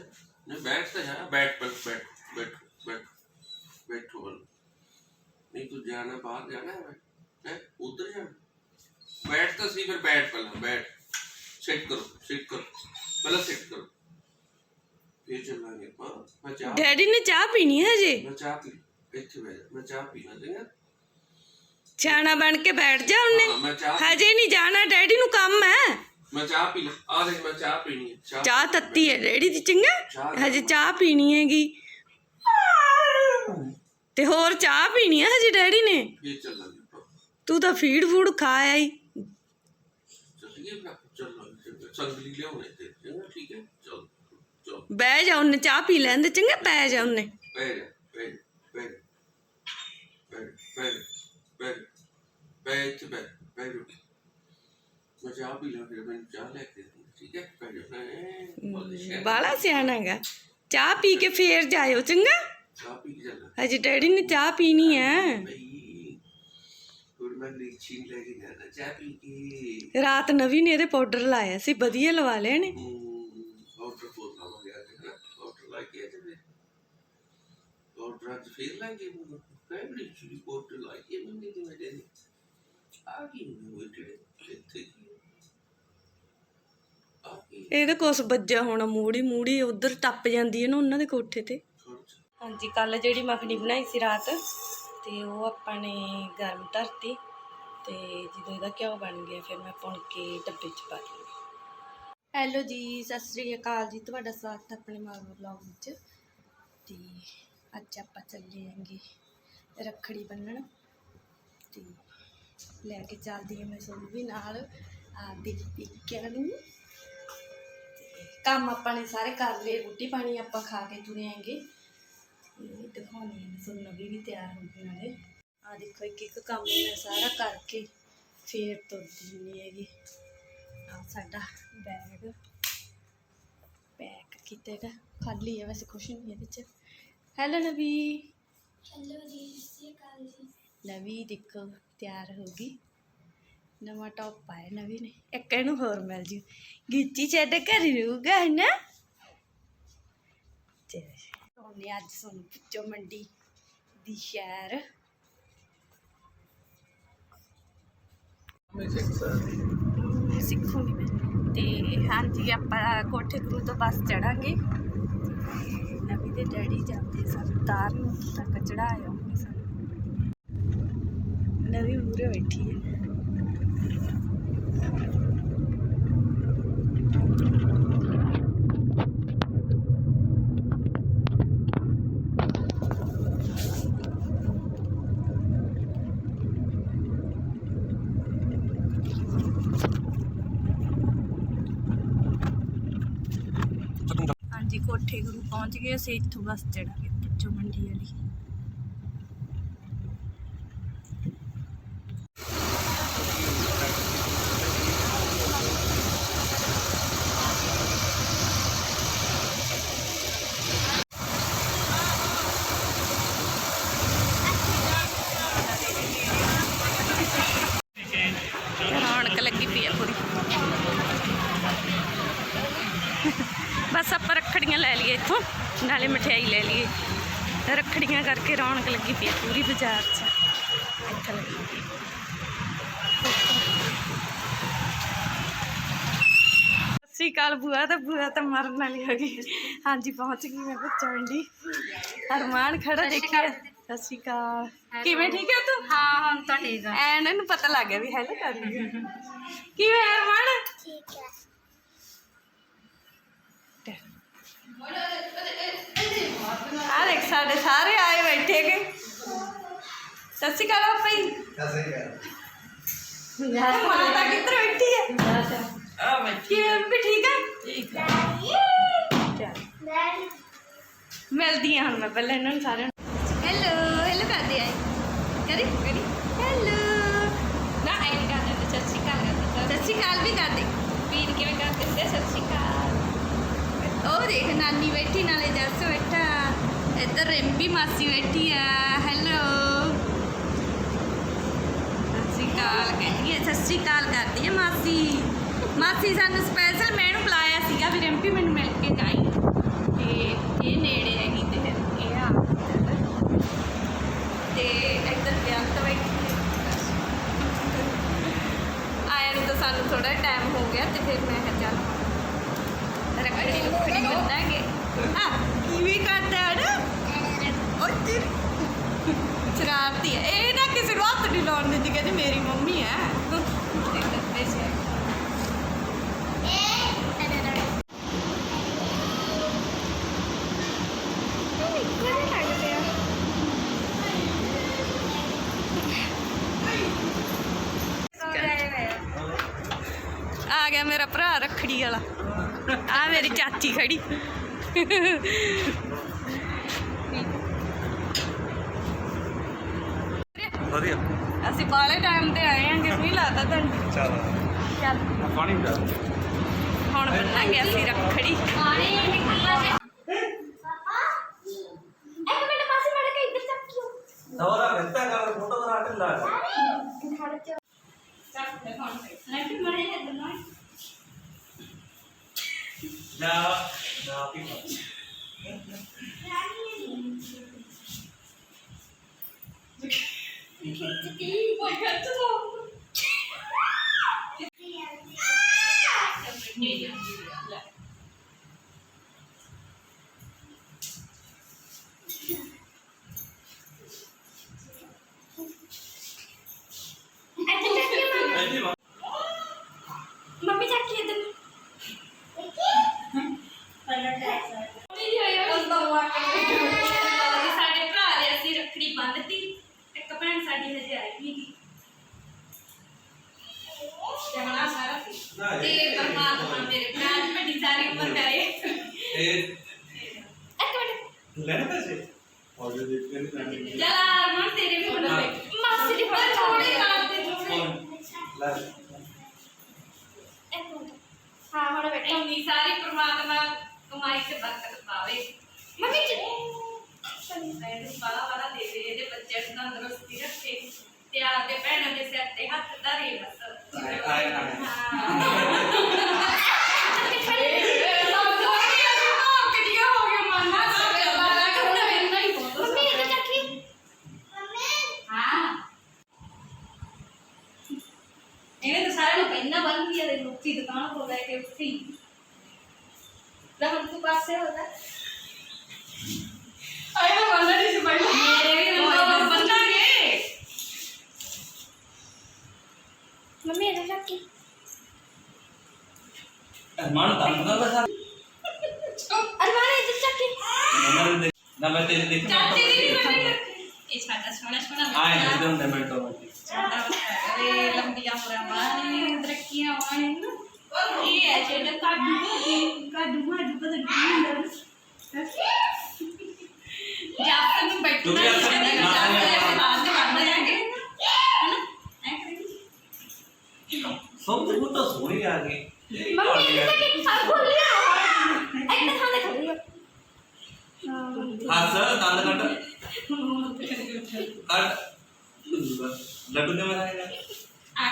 नहीं बैठ तो जा बैठ बैठ बैठ बैठ बैठ बैठो बोल नहीं तू जाना बाहर जाना है हैं उधर जाना बैठ तो सी फिर बैठ पहले बैठ सिट करो सिट करो पहले सिट करो फिर चलांगे हाँ मैं चाह ਡੈਡੀ ਨੇ ਚਾਹ ਪੀਣੀ ਹੈ ਹਜੇ मैं चाह पी ਇੱਥੇ ਬਹਿ ਜਾ ਮੈਂ ਚਾਹ ਪੀਣਾ ਚੰਗਾ ਸਿਆਣਾ ਬਣ ਕੇ ਬੈਠ ਜਾ ਹਾਂ ਉਹਨੇ ਮੈਂ ਚਾਹ ਹਜੇ ਨਹੀਂ ਜਾਣਾ ਡੈਡੀ ਨੂੰ ਕੰਮ ਹੈ ਮੈਂ ਚਾਹ ਪੀ ਲਾ। ਆ ਦੇਖ ਮੈਂ ਚਾਹ ਪੀਣੀ ਹੈ। ਚਾਹ ਚਾਹ ਤੱਤੀ ਹੈ। ਡੈਡੀ ਦੀ ਚੰਗਾ। ਚਾਹ ਹਜੇ ਚਾਹ ਪੀਣੀ ਹੈਗੀ। ਤੇ ਹੋਰ ਚਾਹ ਪੀਣੀ ਹੈ ਹਜੇ ਡੈਡੀ ਨੇ? ਚੱਲਾਂਗੇ ਤੂੰ ਤਾਂ ਫੀਡ ਫੂਡ ਖਾ ਆਈ। ਚੱਲੀਏ ਨਾ ਚੱਲਾਂਗੇ ਸੰਗਲੀ ਲਿਆਉਣੇ ਤੇ। ਚੰਗਾ ਠੀਕ ਹੈ। ਚਲ ਚਲ। ਬਹਿ ਜਾ ਉਹਨੇ ਚਾਹ ਪੀ ਲੈਂਦੇ ਚੰਗਾ ਪੈ ਜਾ ਉਹਨੇ। ਬਹਿ ਜਾ ਬਹਿ ਜਾ, ਬਹਿ ਜਾ, ਬਹਿ ਜਾ, ਮੈਂ ਚਾਹ ਪੀ ਲਾਂ ਫਿਰ ਮੈਨੂੰ ਚਾਹ ਲੈ ਕੇ ਦੇ ਠੀਕ ਹੈ ਬਹਿ ਜਾ ਹੈਂ, ਬਹੁਤ ਸ਼ਹਿਰ ਬਾਲਾ ਸਿਆਣਾ ਹੈਗਾ। ਚਾਹ ਪੀ ਕੇ ਫੇਰ ਜਾਇਓ ਚੰਗਾ? ਚਾਹ ਪੀ ਕੇ ਚੱਲਾਂ। ਹਜੇ ਡੈਡੀ ਨੇ ਚਾਹ ਪੀਣੀ ਹੈ। ਬਈ ਹੁਣ ਮੈਂ ਲੀਚੀ ਲੈ ਕੇ ਜਾਣਾ ਚਾਹ ਪੀ ਕੇ। ਰਾਤ ਨਵੀਂ ਨੇ ਇਹਦੇ ਪਾਊਡਰ ਲਾਇਆ ਸੀ ਵਧੀਆ ਲਵਾ ਲਿਆ ਨੇ ਆਊਟਰ ਫੋਰ ਨਾ ਗਿਆ ਤੇ ਆਊਟਰ ਲਾ ਕੇ ਤੇ ਆਊਟਰ ਅੱਜ ਫੇਰ ਲਾ ਕੇ ਮੈਨੂੰ ਫੈਮਿਲੀ ਕੇ ਮੈਨੂੰ ਆ ਕੀ ਇੱਥੇ ਇਹਦੇ ਕੋਸ ਵੱਜਿਆ ਹੋਣਾ ਮੂੜੀ ਮੂੜੀ ਉਧਰ ਟੱਪ ਜਾਂਦੀ ਹੈ ਨਾ ਉਹਨਾਂ ਦੇ ਕੋਠੇ ਤੇ। ਹਾਂਜੀ ਕੱਲ ਜਿਹੜੀ ਮੱਖਣੀ ਬਣਾਈ ਸੀ ਰਾਤ ਤੇ ਉਹ ਆਪਾਂ ਨੇ ਗਰਮ ਧਰਤੀ ਤੇ ਜਦੋਂ ਇਹਦਾ ਘਿਓ ਬਣ ਗਿਆ ਫਿਰ ਮੈਂ ਪੁਣ ਕੇ ਡੱਬੇ 'ਚ ਪਾ ਲਈ ਹੈਲੋ ਜੀ ਸਤਿ ਸ੍ਰੀ ਅਕਾਲ ਜੀ ਤੁਹਾਡਾ ਸਵਾਗਤ ਹੈ ਆਪਣੇ ਮਾਗੋ ਬਲੌਗ ਵਿੱਚ। ਤੇ ਅੱਜ ਆਪਾਂ ਚੱਲੇ ਆਂਗੇ ਰੱਖੜੀ ਬੰਨਣ। ਤੇ ਲੈ ਕੇ ਚੱਲਦੀ ਹਾਂ ਮੈਂ ਤੁਹਾਨੂੰ ਵੀ ਨਾਲ ਆਪਦੇ ਪੇਕਿਆਂ ਨੂੰ। ਕੰਮ ਆਪਾਂ ਨੇ ਸਾਰੇ ਕਰ ਲਏ ਰੋਟੀ ਪਾਣੀ ਆਪਾਂ ਖਾ ਕੇ ਤੁਰੇ ਆਂਗੇ। ਇਹ ਦਿਖਾਉਣੀ ਹੈ ਤੁਹਾਨੂੰ ਨਵੀਂ ਵੀ ਤਿਆਰ ਹੋ ਗਈ ਨਾਲੇ। ਆ ਦੇਖੋ ਇੱਕ ਇੱਕ ਕੰਮ ਮੈਂ ਸਾਰਾ ਕਰਕੇ ਫੇਰ ਤੁਰਦੀ ਨਹੀਂ ਹੈਗੀ। ਆ ਸਾਡਾ ਬੈਗ ਪੈਕ ਕੀਤਾ ਹੈਗਾ। ਖਾਲੀ ਹੈ ਵੈਸੇ ਕੁਛ ਨਹੀਂ ਇਹਦੇ ਚ ਹੈਲੋ ਨਵੀ। ਹੈਲੋ ਜੀ ਸਤਿ ਸ਼੍ਰੀ ਅਕਾਲ ਜੀ। ਨਵੀ ਦੇਖੋ ਤਿਆਰ ਹੋ ਗਈ। ਨਵਾਂ ਟੌਪ ਪਾਇਆ ਨਵੀ ਨੇ ਇੱਕ ਇਹਨੂੰ ਹੋਰ ਮਿਲ ਜੂ। ਗਿੱਚੀ ਛੱਡ ਘਰ ਰਹੂਗਾ ਹੈ ਨਾ? ਤੇ ਉਹਨੇ ਅੱਜ ਸਾਨੂੰ ਪੁੱਛੋ ਮੰਡੀ ਦੀ ਸ਼ਹਿਰ। ਸਿੱਖੂਗੀ ਮੈਂ ਤੇ ਹਾਂਜੀ ਆਪਾਂ ਕੋਠੇ ਗੁਰੂ ਤੋਂ ਬੱਸ ਚੜਾਂਗੇ। ਨਵੀ ਦੇ ਡੈਡੀ ਜਾਂਦੇ ਸਨ ਤਾਰ ਨੂੰ ਤੱਕ ਚੜਾਇਆ ਉਹਨੇ ਸਾਨੂੰ। ਨਵੀ ਮੂਰੇ ਬੈਠੀ ਹੈ। ਹਾਂਜੀ ਕੋਠੇ ਗੁਰੂ ਪਹੁੰਚ ਗਏ ਅਸੀਂ ਇੱਥੋਂ ਬੱਸ ਚੜਾਂਗੇ ਪੁੱਛੋ ਮੰਡੀ ਵਾਲੀ ਰੌਣਕ ਲੱਗੀ ਪਈ ਆ ਪੂਰੀ ਬਸ ਆਪਾਂ ਰੱਖੜੀਆਂ ਲੈ ਲਈਏ ਇੱਥੋਂ ਨਾਲੇ ਮਠਿਆਈ ਲੈ ਲਈਏ। ਰੱਖੜੀਆਂ ਕਰਕੇ ਰੌਣਕ ਲੱਗੀ ਪਈ ਆ ਪੂਰੀ ਬਾਜ਼ਾਰ 'ਚ। ਇੱਥੇ ਲੱਗੀ ਪਈ ਆ। ਸਤਿ ਸ਼੍ਰੀ ਅਕਾਲ ਬੁਆ ਤਾਂ ਬੁਆ ਤਾਂ ਮਰਨ ਵਾਲੀ ਹੋ ਗਈ। ਹਾਂਜੀ ਪਹੁੰਚ ਗਈ ਮੈਂ ਬੱਚਾ ਮੰਡੀ ਅਰਮਾਨ ਖੜਾ ਦੇਖਿਆ? ਸਤਿ ਸ਼੍ਰੀ ਅਕਾਲ। ਕਿਵੇਂ ਠੀਕ ਹੈ ਤੂੰ? ਹਾਂ ਹੁਣ ਤਾਂ ਠੀਕ ਆ। ਐਨ ਇਹਨੂੰ ਪਤਾ ਲੱਗ ਗਿਆ ਵੀ ਹੈਲੋ ਕਰ ਰਹੀ ਹੈ ਕਿਵੇਂ ਹੈ ਅਰਮਾਨ ਠੀਕ ਹੈ ਆ ਦੇਖ ਸਾਡੇ ਸਾਰੇ ਆਏ ਬੈਠੇ ਕੇ ਸਤਿ ਸ਼੍ਰੀ ਅਕਾਲ ਭਾਈ ਯਾਰ ਮਾਤਾ ਕਿੱਧਰ ਬੈਠੀ ਹੈ? ਆ ਬੈਠੀ ਕਿਵੇਂ ਵੀ ਠੀਕ ਹੈ? ਠੀਕ ਹੈ। ਮਿਲਦੀ ਹਾਂ ਹੁਣ ਮੈਂ ਪਹਿਲਾਂ ਇਹਨਾਂ ਨੂੰ ਸਾਰਿਆਂ ਨੂੰ। ਹੈਲੋ ਹੈਲੋ ਕਰਦੇ ਆਏ। ਕਰੀ ਕਰੀ। ਹੈਲੋ ਨਾ ਐਂ ਕਰਦੇ ਤੇ ਸਤਿ ਸ਼੍ਰੀ ਅਕਾਲ ਕਰਦੇ ਸਤਿ ਸ਼੍ਰੀ ਅਕਾਲ ਵੀ ਕਰਦੇ। ਵੀਰ ਕਿਵੇਂ ਕਰਦੇ ਸਤਿ ਸ਼੍ਰੀ ਅਕਾਲ। ਉਹ ਦੇਖ ਨਾਨੀ ਬੈਠੀ, ਨਾਲੇ ਜੱਸ ਬੈਠਾ। ਇੱਧਰ ਰਿੰਪੀ ਮਾਸੀ ਬੈਠੀ ਆ ਹੈਲੋ ਸਸਰੀ ਕਾਲ ਕਹਿੰਦੀ ਹੈ ਸਸਰੀ ਕਾਲ ਕਰਦੀ ਹੈ ਮਾਸੀ। ਮਾਸੀ ਸਾਨੂੰ ਸਪੈਸ਼ਲ ਮੈਨੂੰ ਬੁਲਾਇਆ ਸੀਗਾ ਵੀ ਰਿੰਪੀ ਮੈਨੂੰ ਮਿਲ ਕੇ ਜਾਈ ਤੇ ਇਹ ਨੇੜੇ ਹੈਗੀ ਤੇ ਇਹ ਆ ਤੇ ਇੱਧਰ ਬਿਆੰਤ ਬੈਠੀ ਆਇਆ ਨੂੰ ਤਾਂ ਸਾਨੂੰ ਥੋੜਾ ਟਾਈਮ ਹੋ ਗਿਆ ਤੇ ਫਿਰ ਮੈਂ ਕਿਹਾ ਕਿਵੇਂ ਕਰਦਾ ਹੈ ਨਾ ਉਹ ਤੇਰੀ ਸ਼ਰਾਰਤੀ ਹੈ ਇਹ ਨਾ ਕਿਸੇ ਨੂੰ ਹੱਥ ਨਹੀਂ ਲਾਉਣ ਦਿੰਦੀ ਕਹਿੰਦੀ ਮੇਰੀ ਮੰਮੀ ਹੈ ਆ ਗਿਆ ਮੇਰਾ ਭਰਾ ਰੱਖੜੀ ਵਾਲਾ ਆ ਮੇਰੀ ਚਾਚੀ ਖੜੀ। ਵਧੀਆ। ਅਸੀਂ ਬਾਲੇ ਟਾਈਮ ਤੇ ਆਏ ਆਂਗੇ ਨਹੀਂ ਲੱਗਦਾ ਤੁਹਾਨੂੰ? ਚੱਲ। ਚੱਲ। ਪਾਣੀ ਵੀ ਡਾਲ ਹੁਣ ਬੰਨਾਂਗੇ ਅਸੀਂ ਰੱਖੜੀ। ਪਾਣੀ ਨਿਕਲਣਾ ਹੈ ਪਾਪਾ ਇੱਕ ਮਿੰਟ ਪਾਸੇ ਮੜ ਕੇ ਇੱਧਰ ਚੱਕਿਓ ਦੌਰਾ ਦਿੱਤਾ ਕਰ ਫੋਟੋ ਕਰਾ ਕੇ ਲਾ ਖੜ ਜਾ ਲੱਗੀ ਮੜੇ ਦੇ ਨਾ ਜਾ ਜਾ ਪੀ ਕੋਈ ਖਰਚ ਦੋ ਇੱਧਰ ਚੱਕਿਓ ਮੰਮੀ ਐਨੀ ਵਾ ਮੰਮੀ ਚੱਕੀ ਇੱਧਰ ਸਾਡੇ ਭਰਾ ਦੇ ਅਸੀਂ ਰੱਖੜੀ ਬੰਨਤੀ ਇੱਕ ਭੈਣ ਸਾਡੀ ਹਜੇ ਆਈ ਨਹੀਂ ਗੀ ਤੇ ਹੁਣ ਆਹ ਸਾਰਾ ਸੀ ਤੇ ਪਰਮਾਤਮਾ ਮੇਰੇ ਭਰਾ ਦੀ ਵੱਡੀ ਸਾਰੀ ਉਮਰ ਕਰੇ ਇਹ ਇੱਕ ਮਿੰਟ ਲੈਣੇ ਪੈਸੇ ਔਰ ਜੇ ਦੇਖਦੇ ਨਹੀਂ ਲੈਣੇ ਚਲ ਅਰਮਨ ਤੇਰੇ ਵੀ ਬਣਾ ਲੈ ਮਾਸੀ ਦੀ ਪਰ ਥੋੜੇ ਕਰਦੇ ਥੋੜੇ ਲੈ ਇੱਕ ਮਿੰਟ ਹਾਂ ਹੁਣ ਬੈਠੋ ਇੰਨੀ ਸਾਰੀ ਪ੍ਰਮਾਤਮਾ ਕਮਾਈ ਤੇ ਬਰਕਤ ਪਾਵੇ ਮੰਮੀ ਚ ਇਹਨੂੰ ਬਾਲਾ ਬਾਲਾ ਦੇ ਦੇ ਇਹਦੇ ਬੱਚਿਆਂ ਨੂੰ ਤੰਦਰੁਸਤੀ ਰੱਖੇ ਤੇ ਆਪਦੇ ਭੈਣਾਂ ਦੇ ਸਿਰ ਤੇ ਹੱਥ ਧਰੇ ਬਸ ਆਏ ਆਏ ਆਏ ਮੰਮੀ ਇੱਧਰ ਚੱਕੀ ਇਹਨੇ ਤਾਂ ਸਾਰਿਆਂ ਨੂੰ ਪਹਿਲਾਂ ਬੰਨ ਲਿਆ ਦੇ ਲੋਕੀ ਦੁਕਾਨ ਤੋਂ ਲੈ ਕੇ ਉੱਠੀ ਲੈ ਹੁਣ ਤੂੰ ਪਾਸੇ ਹੋ ਜਾ ਆਏ ਮੈਂ ਬੰਨਣਾ ਨਹੀਂ ਸੀ ਪਹਿਲਾਂ ਮੇਰੇ ਵੀ ਨੰਬਰ ਬੰਨਾਂਗੇ ਮੰਮੀ ਇੱਧਰ ਚੱਕੀ ਮਨ ਤਾਂ ਨਾ ਬਸਾ ਅਰਮਾਨ ਇੱਧਰ ਚੱਕੀ ਨਾ ਮੈਂ ਨਾ ਮੈਂ ਤੇਰੇ ਦੇਖ ਚਾਚੀ ਦੀ ਵੀ ਬੰਨੀ ਰੱਖੀ ਇਹ ਸਾਡਾ ਸੋਹਣਾ ਸੋਹਣਾ ਆਏ ਬੱਚਾ। ਇਹਦੇ ਹੁੰਦੇ ਮਿੰਟੋ ਮਿੰਟ ਸਾਡਾ ਇਹ ਹੈ ਜਿਹੜਾ ਕਾਡੂ ਕਾਡੂ ਮਾਡੂ ਪਤਾ ਕੀ ਹੁੰਦਾ ਜਾਪਨ ਨੂੰ ਬੈਠਣਾ ਨਹੀਂ ਆਖਿਆ ਚਾਹੀਦਾ ਨਾ, ਨਾ, ਜਾਪਨ ਨਾ। ਬਾਅਦ ਚ ਬੰਨ ਜਾਗੇ ਹਨਾ ਐ ਕਰੀ ਸਭ ਤੋਂ ਬਹੁਤ ਸੋਹਣੀ ਆ ਗਈ ਇਹ ਮੰਮੀ ਕੀ ਇੱਧਰ ਚੱਕੀ ਸਭ ਖੋਲ ਲਿਆ ਇੱਕ ਤੇ ਖੜੀ ਹੋ ਹੱਸ ਦੰਦ ਕੱਢ ਕੱਢ ਲੱਡੂ ਦੇ ਮੈਂ ਖਾਏਗਾ ਆ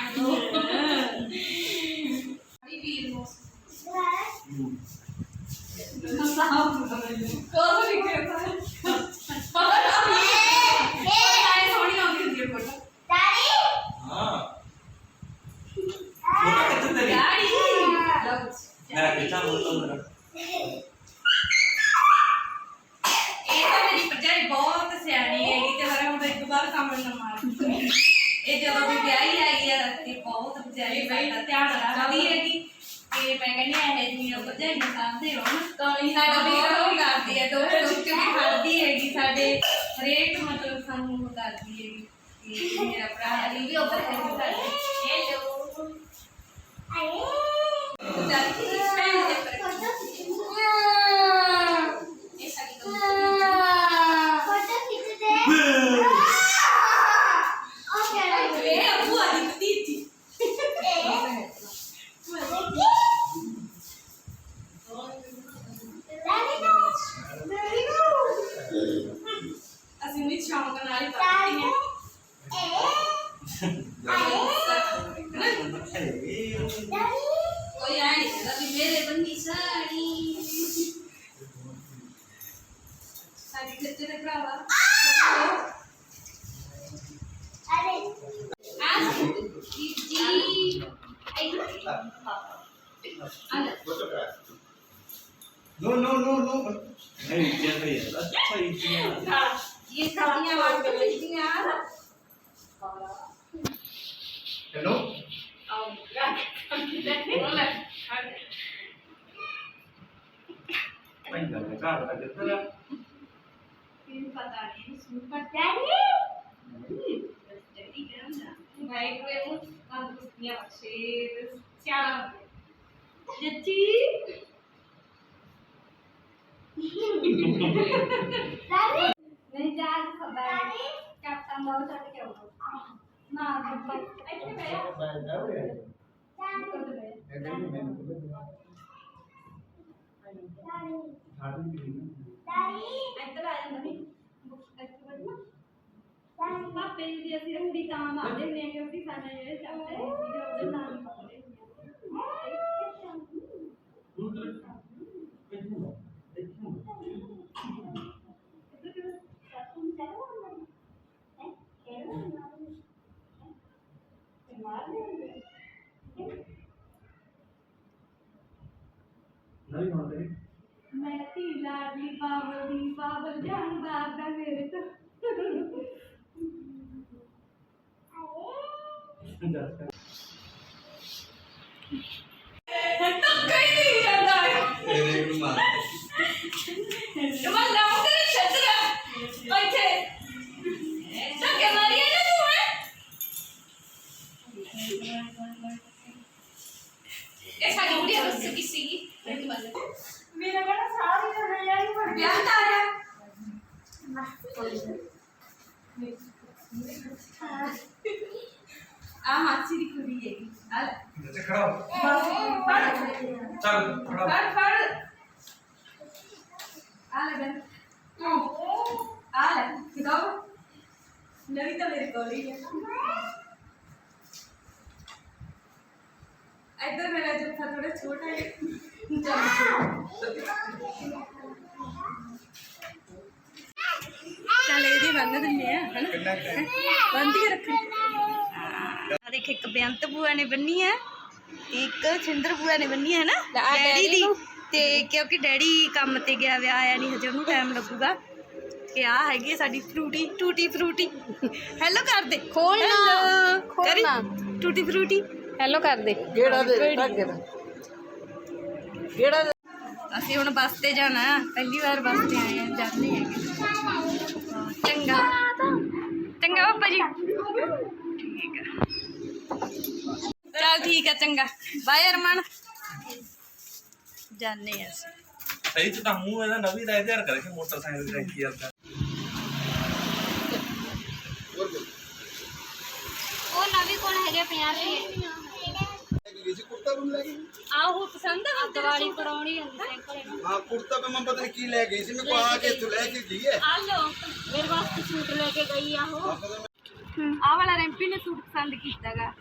ਇਹ ਜਦੋਂ ਵੀ ਵਿਆਹੀ ਆਈ ਹੈ ਤੇ ਬਹੁਤ ਵਿਚਾਰੀ ਸਾਡਾ ਧਿਆਨ ਰੱਖਦੀ ਹੈਗੀ ਤੇ ਮੈਂ ਕਹਿੰਦੀ ਇਹ ਜੀ ਭਰਜਾਈ ਨੂੰ ਸਾਹਮਣੇ ਨਾ ਕਾਲੀ ਸਾਡਾ ਵੀ ਉਹ ਕਰਦੀ ਹੈ ਦੋ ਦੁੱਖ ਵੀ ਖਾਦੀ ਹੈਗੀ ਸਾਡੇ। ਹਰੇਕ ਮਤਲਬ ਸਾਨੂੰ ਉਹ ਕਰਦੀ ਹੈਗੀ। ਤੇ ਮੇਰਾ ਭਰਾ ਇਹ ਵੀ ਉੱਧਰ ਹੈ। ਸਾਡੇ ਇਹ ਜੋ ਚਾਚੀ ਦੀ No, no, no, no. Hey, Jenna, that's why you can't. Hello? Oh, ఉంది ਘਰ ਦਾ ਕਿੱਧਰ ਆ ਪਤਾ ਨਹੀਂ ਸੁਪਰ ਡੈਡੀ ਡੈਡੀ ਕਹਿੰਦਾ ਵਾਹਿਗੁਰੂ ਨੂੰ ਤੰਦਰੁਸਤੀਆਂ ਬਖਸ਼ੇ ਸਿਆਣਾ ਜੱਚੀ ਡੈਡੀ ਨਹੀਂ ਜਾ ਖਬਰ ਕੈਪਟਨ ਦਾ ਛੱਡ ਕੇ ਆਉਣਾ ਨਾ ਬੱਬਾ ਇੱਥੇ ਬਹਿ ਜਾ ਇੱਧਰ ਆ ਜਾਂਦਾ ਨਹੀਂ ਇੱਥੇ ਬੈਠ ਨਾ ਪਾਪੇ ਦੀ ਅਸੀਂ ਰੰਗੀ ਤਾਂ ਮਾਰਦੇ ਹੁੰਦੇ ਆ ਕਿਉਂਕਿ ਸਾਡੇ ਜਿਹੜੇ ਹੀ ਪਾਉਂਦੇ ਨਹੀਂ ਹੁੰਦੇ ਮੈਂ ਧੀ ਲਾਡਲੀ ਬਾਬਲ ਦੀ ਬਾਬਲ ਜਾਨ ਬਾਬਦਾ ਮੇਰੇ ਤੋਂ। ਕਈ ਨਹੀਂ ਜਾਂਦਾ। ਤੇਰੇ ਨੂੰ ਮਾਰ ਤੁਮ ਲਾਉਂ ਚੱਲ ਖੜਾ ਹੋ। ਫੜ ਫੜ ਆ ਲੈ ਬੈਨ ਆ ਲੈ ਕਿਦਾਂ ਨਵੀਂ ਤਾਂ ਮੇਰੇ ਕੋਲ ਹੀ ਹੈ ਇੱਧਰ ਮੇਰਾ ਜੱਫਾ ਥੋੜਾ ਛੋਟਾ ਹੈ ਚੱਲ ਇਹਦੀ ਬੰਨ ਦਿੰਨੇ ਆ ਹਨਾ ਕਿੰਨਾ ਟਾਈਮ ਬੰਦ ਕੇ ਰੱਖੀ ਆ ਦੇਖ ਇੱਕ ਬੇਅੰਤ ਬੂਆ ਨੇ ਬੰਨੀ ਹੈ ਇੱਕ ਛਿੰਦਰ ਬੂਆ ਨੇ ਬੰਨੀ ਹੈ ਨਾ ਡੈਡੀ ਦੀ। ਤੇ ਕਿਉਂਕਿ ਡੈਡੀ ਕੰਮ ਤੇ ਗਿਆ ਵਿਆਹ ਆਇਆ ਨਹੀਂ ਹਜੇ ਉਹਨੂੰ ਟਾਈਮ ਲੱਗੂਗਾ। ਕਿ ਆ ਹੈਗੀ ਹੈ ਸਾਡੀ ਫਰੂਟੀ ਟੂਟੀ ਫਰੂਟੀ। ਹੈਲੋ ਕਰ ਦੇ। ਖੋਲਣਾ ਖੋਲਣਾ ਟੂਟੀ ਫਰੂਟੀ। ਹੈਲੋ ਕਰ ਦੇ। ਕਿਹੜਾ ਦੇ ਧਾਗੇ ਦਾ ਕਿਹੜਾ? ਦੇ ਅਸੀਂ ਹੁਣ ਬੱਸ ਤੇ ਜਾਣਾ। ਹੈ। ਪਹਿਲੀ ਵਾਰ ਬੱਸ ਤੇ ਆਏ ਆ ਜਾਂਦੇ ਹੈਗੇ। ਹਾਂ, ਚੰਗਾ। ਚੰਗਾ ਪਾਪਾ ਜੀ। ਚਲ ਠੀਕ ਹੈ ਚੰਗਾ ਬਾਏ ਅਰਮਨ ਜਾਣੇ ਅਸੀਂ ਸਹੀ ਚ ਤਾਂ ਮੂੰਹ ਇਹਦਾ ਨਵੀਂ ਦਾ ਇਧਰ ਕਰਕੇ ਮੋਟਰਸਾਈਕਲ ਤੇ ਕੀ ਕਰਦਾ ਉਹ ਨਵੀਂ ਕੋਣ ਹੈਗੇ 50 ਰੁਪਏ ਆਹੋ ਪਸੰਦ ਆ ਦੀਵਾਲੀ ਕਰਾਉਣੀ ਹੁੰਦੀ ਸਾਈਕਲ ਨੂੰ ਹਾਂ ਕੁੜਤਾ ਪਜਾਮਾ ਪਤਾ ਨਹੀਂ ਕੀ ਲੈ ਗਈ ਸੀ ਮੈਂ ਕੋ ਆ ਕੇ ਇੱਥੋਂ ਲੈ ਕੇ ਗਈ ਹੈ ਆ ਲੋ ਮੇਰੇ ਵਾਸਤੇ ਸੂਟ ਲੈ ਕੇ ਗਈ ਆ ਉਹ ਆਹ ਵਾਲਾ ਰੈਂਪੀ ਨੇ ਸੂਟ ਪਸੰਦ ਕੀਤਾਗਾ।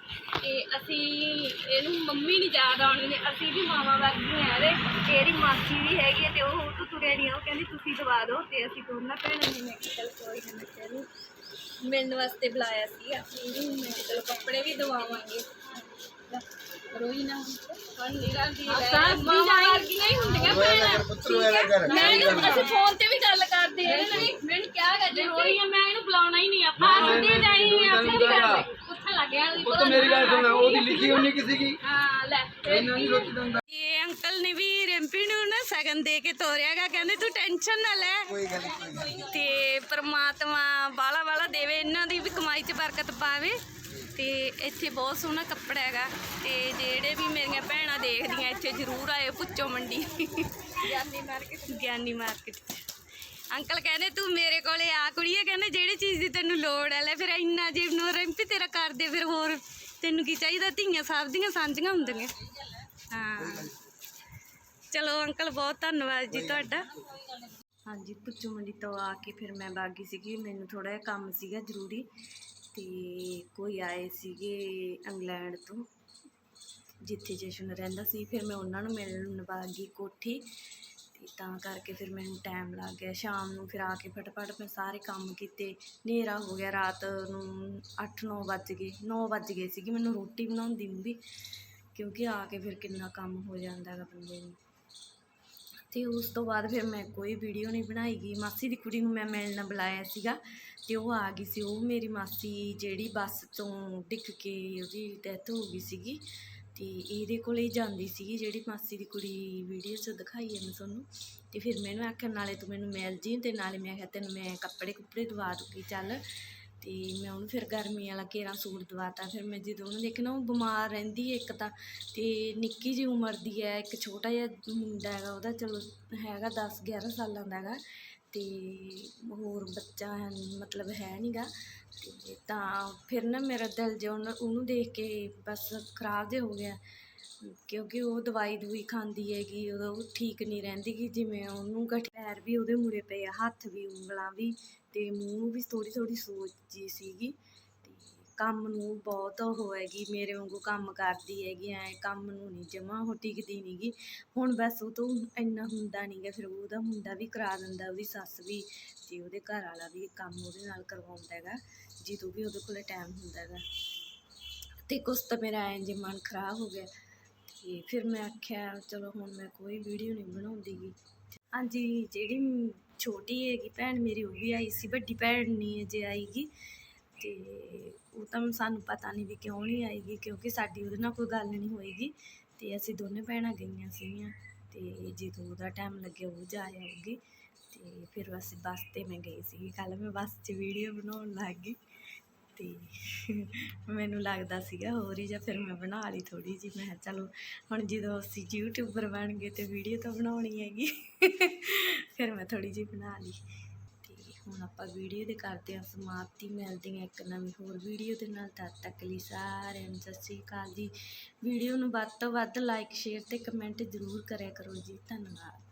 ਤੇ ਅਸੀਂ ਇਹਨੂੰ ਮੰਮੀ ਨਹੀਂ ਯਾਦ ਆਉਣੀ ਨੇ ਅਸੀਂ ਵੀ ਮਾਵਾ ਵਰਗੀਆਂ ਆ ਇਹਦੇ। ਤੇ ਇਹਦੀ ਮਾਸੀ ਵੀ ਹੈਗੀ ਤੇ ਉਹ ਉਹ ਤੋਂ ਤੁਰੇ ਨਹੀਂ ਉਹ ਕਹਿੰਦੀ ਤੁਸੀਂ ਦਵਾ ਦਿਓ। ਤੇ ਅਸੀਂ ਦੋਨਾਂ ਭੈਣਾਂ ਨੇ ਮੈਂ ਕਿਹਾ ਚੱਲ ਕੋਈ ਨਾ ਮੈਂ ਕਿਹਾ ਇਹਨੂੰ ਮਿਲਣ ਵਾਸਤੇ ਬੁਲਾਇਆ ਸੀ। ਅਸੀਂ ਮੈਂ ਕਿਹਾ ਚਲੋ ਕੱਪੜੇ ਵੀ ਦਵਾਵਾਂਗੇ। ਰੋਈ ਨਾ ਹੁਣ ਨਿਗਾਹ ਦੀ ਲੈ ਮਾਵਾ ਵਰਗੀਆਂ ਹੀ ਹੁੰਦੀਆਂ ਭੈਣਾਂ। ਮੈਂ ਇਹਨੂੰ ਅਸੀਂ ਫੋਨ ਤੇ ਵੀ ਗੱਲ ਕਰਦੇ ਆ ਇਹਨੇ ਵੀ ਮੈਨੂੰ ਕਿਹਾ ਜੇ ਰੋਈ ਆ ਮੈਂ ਇਹਨੂੰ ਬੁਲਾਉਣਾ ਹੀ ਨਹੀਂ ਆਪਾਂ ਕਰਦੇ ਉੱਥੇ ਲੱਗ ਗਿਆ ਪੁੱਤ ਮੇਰੀ ਗੱਲ ਸੁਣ ਉਹਦੀ ਲਿਖੀ ਹੋਣੀ ਕਿਸੇ ਕੀ ਹਾਂ ਲੈ। ਇੰਨਾ ਨਹੀਂ ਸੋਚਦਾ ਹੁੰਦਾ ਇਹ ਅੰਕਲ ਨੇ ਵੀ ਰੈਂਪੀ ਨੂੰ ਨਾ ਸਗਨ ਦੇ ਕੇ ਤੋਰਿਆਗਾ ਕਹਿੰਦੇ ਤੂੰ ਟੈਨਸ਼ਨ ਨਾ ਲੈ। ਕੋਈ ਗੱਲ। ਤੇ ਪ੍ਰਮਾਤਮਾ ਬਾਲਾ ਬਾਲਾ ਦੇਵੇ ਇਹਨਾਂ ਦੀ ਵੀ ਕਮਾਈ 'ਚ ਬਰਕਤ ਪਾਵੇ। ਤੇ ਇੱਥੇ ਬਹੁਤ ਸੋਹਣਾ ਕੱਪੜਾ ਹੈਗਾ। ਤੇ ਜਿਹੜੇ ਵੀ ਮੇਰੀਆਂ ਭੈਣਾਂ ਦੇਖਦੀਆਂ ਇੱਥੇ ਜ਼ਰੂਰ ਆਇਓ ਪੁੱਚੋ ਮੰਡੀ। Giani market Giani market uncle ਕਹਿੰਦੇ ਤੂੰ ਮੇਰੇ ਕੋਲੇ ਆ ਕੁੜੀਏ ਕਹਿੰਦੇ ਜਿਹੜੀ ਚੀਜ਼ ਦੀ ਤੈਨੂੰ ਲੋੜ ਹੈ ਲੈ ਫਿਰ ਇੰਨਾ ਜੇ ਨੂੰ ਰਿੰਪੀ ਤੇਰਾ ਫਿਰ ਹੋਰ? ਤੈਨੂੰ ਕੀ ਚਾਹੀਦਾ? ਧੀਆਂ ਸਭ ਦੀਆਂ, ਸਾਂਝੀਆਂ ਹੁੰਦੀਆਂ। ਹਾਂ। ਚਲੋ ਅੰਕਲ, ਬਹੁਤ ਧੰਨਵਾਦ ਜੀ ਤੁਹਾਡਾ। ਹਾਂਜੀ, ਪੁੱਛੋ ਮੰਡੀ ਤੋਂ ਆ ਕੇ ਫਿਰ ਮੈਂ ਬਾਗੀ ਸੀਗੀ। ਮੈਨੂੰ ਥੋੜਾ ਜਿਹਾ ਕੰਮ ਸੀਗਾ ਜ਼ਰੂਰੀ ਤੇ ਕੋਈ ਆਏ ਸੀਗੇ ਇੰਗਲੈਂਡ ਤੋਂ, ਜਿੱਥੇ ਜਸ਼ਨ ਰਹਿੰਦਾ ਸੀ। ਫਿਰ ਮੈਂ ਉਹਨਾਂ ਨੂੰ ਮਿਲਣ ਬਾਗੀ ਕੋਠੀ ਅਤੇ ਤਾਂ ਕਰਕੇ ਫਿਰ ਮੈਨੂੰ ਟਾਈਮ ਲੱਗ ਗਿਆ। ਸ਼ਾਮ ਨੂੰ ਫਿਰ ਆ ਕੇ ਫਟਾਫਟ ਮੈਂ ਸਾਰੇ ਕੰਮ ਕੀਤੇ। ਹਨੇਰਾ ਹੋ ਗਿਆ ਰਾਤ ਨੂੰ 8-9 ਵੱਜ ਗਏ। ਨੌ ਵੱਜ ਗਏ ਸੀਗੇ। ਮੈਨੂੰ ਰੋਟੀ ਬਣਾਉਂਦੀ ਨੂੰ ਵੀ, ਕਿਉਂਕਿ ਆ ਕੇ ਫਿਰ ਕਿੰਨਾ ਕੰਮ ਹੋ ਜਾਂਦਾ ਹੈਗਾ ਬੰਦੇ ਨੂੰ। ਤੇ ਉਸ ਤੋਂ ਬਾਅਦ ਫਿਰ ਮੈਂ ਕੋਈ ਵੀਡੀਓ ਨਹੀਂ ਬਣਾਈ ਗਈ। ਮਾਸੀ ਦੀ ਕੁੜੀ ਨੂੰ ਮੈਂ ਮਿਲਣ ਬੁਲਾਇਆ ਸੀਗਾ ਤੇ ਉਹ ਆ ਗਈ ਸੀ। ਉਹ ਮੇਰੀ ਮਾਸੀ ਜਿਹੜੀ ਬੱਸ ਤੋਂ ਡਿੱਗ ਕੇ ਉਹਦੀ ਡੈਥ ਹੋ ਗਈ ਸੀਗੀ। ਤੇ ਇਹਦੇ ਕੋਲੇ ਹੀ ਜਾਂਦੀ ਸੀਗੀ, ਜਿਹੜੀ ਮਾਸੀ ਦੀ ਕੁੜੀ ਵੀਡੀਓ 'ਚ ਦਿਖਾਈ ਹੈ ਮੈਂ ਤੁਹਾਨੂੰ। ਤੇ ਫਿਰ ਮੈਨੂੰ ਆਖਿਆ, ਨਾਲੇ ਤੂੰ ਮੈਨੂੰ ਮਿਲ ਜੀ ਤੇ ਨਾਲੇ ਮੈਂ ਕਿਹਾ, ਤੈਨੂੰ ਮੈਂ ਕੱਪੜੇ ਕੁੱਪੜੇ ਦਵਾ ਦੂੰਗੀ, ਚੱਲ। ਤੇ ਮੈਂ ਉਹਨੂੰ ਫਿਰ ਗਰਮੀ ਵਾਲਾ ਕੇਰਾ ਸੂਟ ਦਵਾਤਾ। ਫਿਰ ਮੈਂ ਜਦੋਂ ਉਹਨੂੰ ਦੇਖਣਾ ਉਹ ਬਿਮਾਰ ਰਹਿੰਦੀ ਹੈ ਇੱਕ ਤਾਂ। ਤੇ ਨਿੱਕੀ ਜਿਹੀ ਉਮਰ ਦੀ ਹੈ, ਇੱਕ ਛੋਟਾ ਜਿਹਾ ਮੁੰਡਾ ਹੈਗਾ, ਉਹਦਾ ਚਲੋ ਹੈਗਾ 10 11 ਸਾਲਾਂ ਦਾ ਹੈਗਾ। ਅਤੇ ਹੋਰ ਬੱਚਾ ਮਤਲਬ ਹੈ ਨਹੀਂ ਗਾ। ਅਤੇ ਤਾਂ ਫਿਰ ਨਾ ਮੇਰਾ ਦਿਲ ਜਿਹਾ ਉਹਨੂੰ ਉਹਨੂੰ ਦੇਖ ਕੇ ਬਸ ਖਰਾਬ ਜਿਹਾ ਹੋ ਗਿਆ। ਕਿਉਂਕਿ ਉਹ ਦਵਾਈ ਦਵਾਈ ਖਾਂਦੀ ਹੈਗੀ ਉਹ ਠੀਕ ਨਹੀਂ ਰਹਿੰਦੀ ਗੀ ਜਿਵੇਂ ਉਹਨੂੰ ਗਠ ਪੈਰ ਵੀ ਉਹਦੇ ਮੁੜੇ ਪਏ ਆ, ਹੱਥ ਵੀ ਉਂਗਲਾਂ ਵੀ ਅਤੇ ਮੂੰਹ ਵੀ ਥੋੜ੍ਹੀ ਥੋੜ੍ਹੀ ਸੋਜ ਜੀ ਸੀਗੀ। ਕੰਮ ਨੂੰ ਬਹੁਤ ਉਹ ਹੈਗੀ, ਮੇਰੇ ਵਾਂਗੂ ਕੰਮ ਕਰਦੀ ਹੈਗੀ, ਐਂ ਕੰਮ ਨੂੰ ਨਹੀਂ ਜਮਾ ਉਹ ਟਿਕਦੀ ਨਹੀਂਗੀ ਹੁਣ ਬਸ ਉਹ ਤੋਂ ਇੰਨਾ ਹੁੰਦਾ ਨਹੀਂ ਗਾ, ਫਿਰ ਉਹਦਾ ਮੁੰਡਾ ਵੀ ਕਰਾ ਦਿੰਦਾ, ਉਹਦੀ ਸੱਸ ਵੀ ਅਤੇ ਉਹਦੇ ਘਰ ਵਾਲਾ ਵੀ ਕੰਮ ਉਹਦੇ ਨਾਲ ਕਰਵਾਉਂਦਾ ਹੈਗਾ, ਜਦੋਂ ਵੀ ਉਹਦੇ ਕੋਲ ਟਾਈਮ ਹੁੰਦਾ ਹੈਗਾ। ਅਤੇ ਕੁਛ ਤਾਂ ਮੇਰਾ ਐਂ ਜੇ ਮਨ ਖਰਾਬ ਹੋ ਗਿਆ ਅਤੇ ਫਿਰ ਮੈਂ ਆਖਿਆ, ਚਲੋ ਹੁਣ ਮੈਂ ਕੋਈ ਵੀਡੀਓ ਨਹੀਂ ਬਣਾਉਂਦੀ ਗੀ। ਹਾਂਜੀ, ਜਿਹੜੀ ਛੋਟੀ ਹੈਗੀ ਭੈਣ ਮੇਰੀ, ਉਹ ਵੀ ਆਈ ਸੀ, ਵੱਡੀ ਭੈਣ ਨਹੀਂ ਅਜੇ ਆਈਗੀ ਤੇ ਉਹ ਤਾਂ ਸਾਨੂੰ ਪਤਾ ਨਹੀਂ ਵੀ ਕਿਉਂ ਨਹੀਂ ਆਏਗੀ, ਕਿਉਂਕਿ ਸਾਡੀ ਉਹਦੇ ਨਾਲ ਕੋਈ ਗੱਲ ਨਹੀਂ ਹੋਏਗੀ। ਤੇ ਅਸੀਂ ਦੋਨੇ ਭੈਣਾਂ ਗਈਆਂ ਸੀਗੀਆਂ ਤੇ ਜਦੋਂ ਉਹਦਾ ਟਾਈਮ ਲੱਗਿਆ ਉਹ ਜਾ ਆਊਗੀ। ਤੇ ਫਿਰ ਅਸੀਂ ਬੱਸ ਤੇ ਮੈਂ ਗਈ ਸੀ ਕੱਲ ਮੈਂ ਬੱਸ 'ਚ ਵੀਡੀਓ ਬਣਾਉਣ ਲੱਗ ਗਈ। ਤੇ ਮੈਨੂੰ ਲੱਗਦਾ ਸੀਗਾ ਹੋਰ ਹੀ ਜਾਂ ਫਿਰ ਮੈਂ ਬਣਾ ਲਈ ਥੋੜੀ ਜਿਹੀ। ਮੈਂ ਕਿਹਾ ਚਲੋ, ਹੁਣ ਜਦੋਂ ਅਸੀਂ ਯੂਟਿਊਬਰ ਬਣ ਗਏ ਤੇ ਵੀਡੀਓ ਤਾਂ ਬਣਾਉਣੀ ਹੈਗੀ। ਫਿਰ ਮੈਂ ਥੋੜੀ ਜਿਹੀ ਬਣਾ ਲਈ। ਹੁਣ ਆਪਾਂ ਵੀਡੀਓ ਦੇ ਕਰਦੇ ਹਾਂ ਸਮਾਪਤੀ, ਮਿਲਦੀ ਹਾਂ ਇੱਕ ਨਵੀਂ ਹੋਰ ਵੀਡੀਓ ਦੇ ਨਾਲ, ਤਦ ਤੱਕ ਲਈ ਸਾਰਿਆਂ ਨੂੰ ਸਤਿ ਸ਼੍ਰੀ ਅਕਾਲ ਜੀ। ਵੀਡੀਓ ਨੂੰ ਵੱਧ ਤੋਂ ਵੱਧ ਲਾਈਕ ਸ਼ੇਅਰ ਤੇ ਕਮੈਂਟ ਜ਼ਰੂਰ ਕਰਿਆ ਕਰੋ ਜੀ। ਧੰਨਵਾਦ।